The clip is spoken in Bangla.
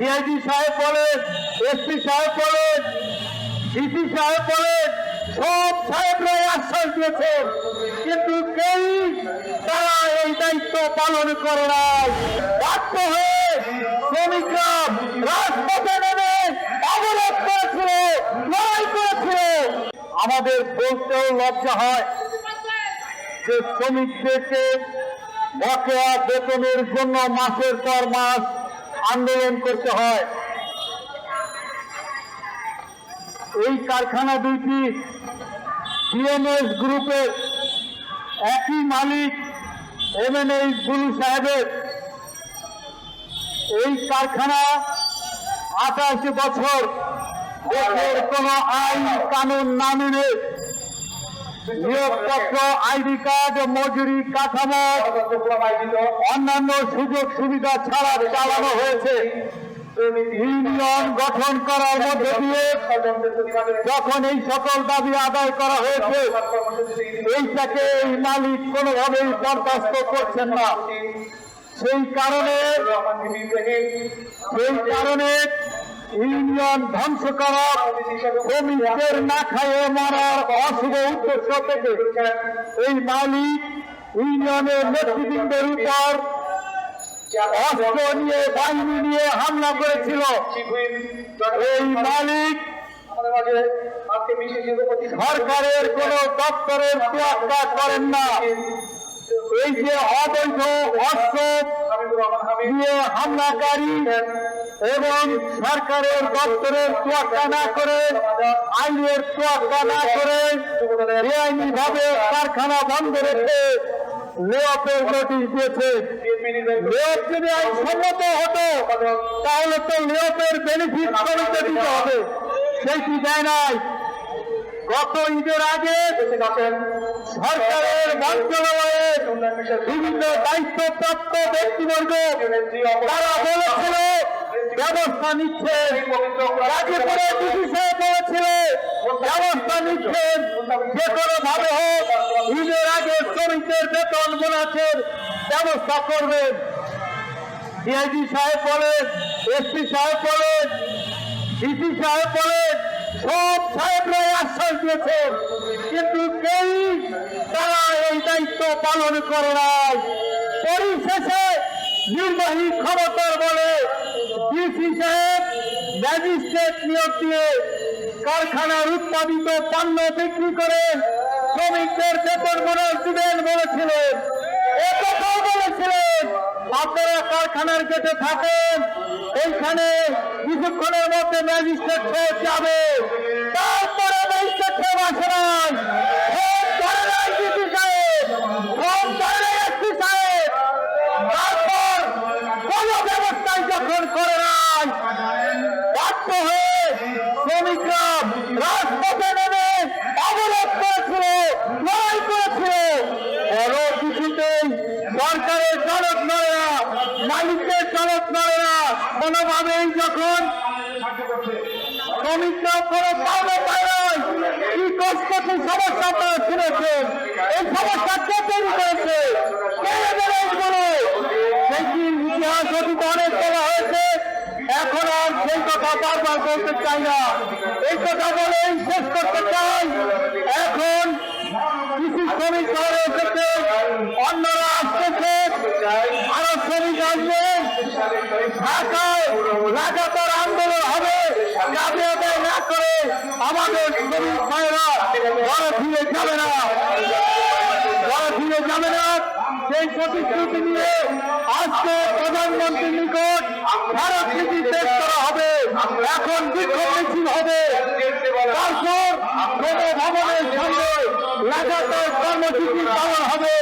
ডিআইজি সাহেব বলেন, এসপি সাহেব বলেন, ডিসি সাহেব বলেন, সব সাহেবরাই আশ্বাস দিয়েছেন। কিন্তু কেউ তারা এই দায়িত্ব পালন করে নাই। বাধ্য হয়ে শ্রমিকরা রাজপথে নেমে অবরোধ করেছিল, লড়াই করেছিল। আমাদের বলতেও লজ্জা হয় যে শ্রমিকদেরকে বকেয়া বেতনের জন্য মাসের পর মাস আন্দোলন করতে হয়। এই কারখানা দুইটি ডিএমএস গ্রুপের একই মালিক এমএনএস গুরু সাহেবের। এই কারখানা আঠাশ বছর দেশের কোন আইন, কানুন না মেনে নিয়োগপত্র আইডি কার্ড, মজুরি কাঠামো, অন্যান্য সুযোগ সুবিধা ছাড়া চালানো হয়েছে। ইউনিয়ন গঠন করার মধ্যে দিয়ে যখন এই সকল দাবি আদায় করা হয়েছে, এইটাকে এই মালিক কোনোভাবেই বরদাস্ত করছেন না। সেই কারণে সেই কারণে ইউনিয়ন ধ্বংস করা শ্রমিকদের না খাইয়ে মারার অশুভ উদ্দেশ্য থেকে এই মালিক ইউনিয়নের নেতৃবৃন্দের উপর অস্ত্র নিয়ে, বাহিনী নিয়ে হামলা করেছিল। এই মালিক সরকারের কোন দপ্তরের তোয়াক্কা করেন না। এই যে অবৈধ অস্ত্র দিয়ে হামলাকারী এবং সরকারের দপ্তরের তোয়াক্কা না করে আইনের তোয়াক্কা না করে বেআইনি ভাবে কারখানা বন্ধ রেখে নোটিশ দিয়েছে। যদি আইন সম্মত হতো তাহলে তো লেঅপের বেনিফিট শ্রমিকদের দিতে হবে। সেইটি দেয় নাই। গত ঈদের আগে সরকারের মন্ত্রণালয়ের বিভিন্ন দায়িত্বপ্রাপ্ত ব্যক্তিবর্গ তারা বলেছিল, ব্যবস্থা নিচ্ছে গাজীপুরে ডিসি বলেছিল ব্যবস্থা নিচ্ছেন। যে কোনো ভাবে হোক, ঈদের আগে শ্রমিকদের বেতন বোনাসের ব্যবস্থা করবেন। ডিআইজি সাহেব বলেন এসপি সাহেব বলেন ডিসি সাহেব বলেন, সব সাহেবরাই আশ্বাস দিয়েছেন। কিন্তু কেউ তারা এই দায়িত্ব পালন করে নাই। পরিশেষে নির্বাহী ক্ষমতার বলে ডিসি সাহেব ম্যাজিস্ট্রেট নিয়োগ দিয়ে কারখানার উৎপাদিত পণ্য বিক্রি করে শ্রমিকদের বেতন বোনাস দিবেন বলেছিলেন। একথাও বলেছিলেন, আপনারা কারখানার গেটে থাকেন, এইখানে কিছুক্ষণের মধ্যে ম্যাজিস্ট্রেট সাহেব যাবে। তারপরে ম্যাজিস্ট্রেট সাহেব আসে নাই। মালিকের চলক নড়ে না কোনোভাবেই যখন শ্রমিকরা কি কষ্ট, কি সমস্যা আপনারা শুনেছেন তৈরি করেছে কে এদের এইগুলো সেটি ইতিহাস অতীত অনেক বলা হয়েছে এখন আর সেই কথা বারবার বলতে চাই না। এই কথা বলেই শেষ করতে চাই। এখন কৃষি শ্রমিক শহরে এসেছে অন্যরা আসতেছে আরও শ্রমিক আসবেন ঢাকায় লাগাতার আন্দোলন হবে। দাবি আদায় না করে আমাদের শ্রমিক ভাইরা ঘরে ফিরে যাবে না। ঘরে ফিরে যাবে না। সেই প্রতিশ্রুতি নিয়ে আজকে প্রধানমন্ত্রীর নিকট হবে এখন বিক্ষোভ মিছিল হবে। তারপর গণভবনের সামনে লাগাতার কর্মসূচি পালন হবে।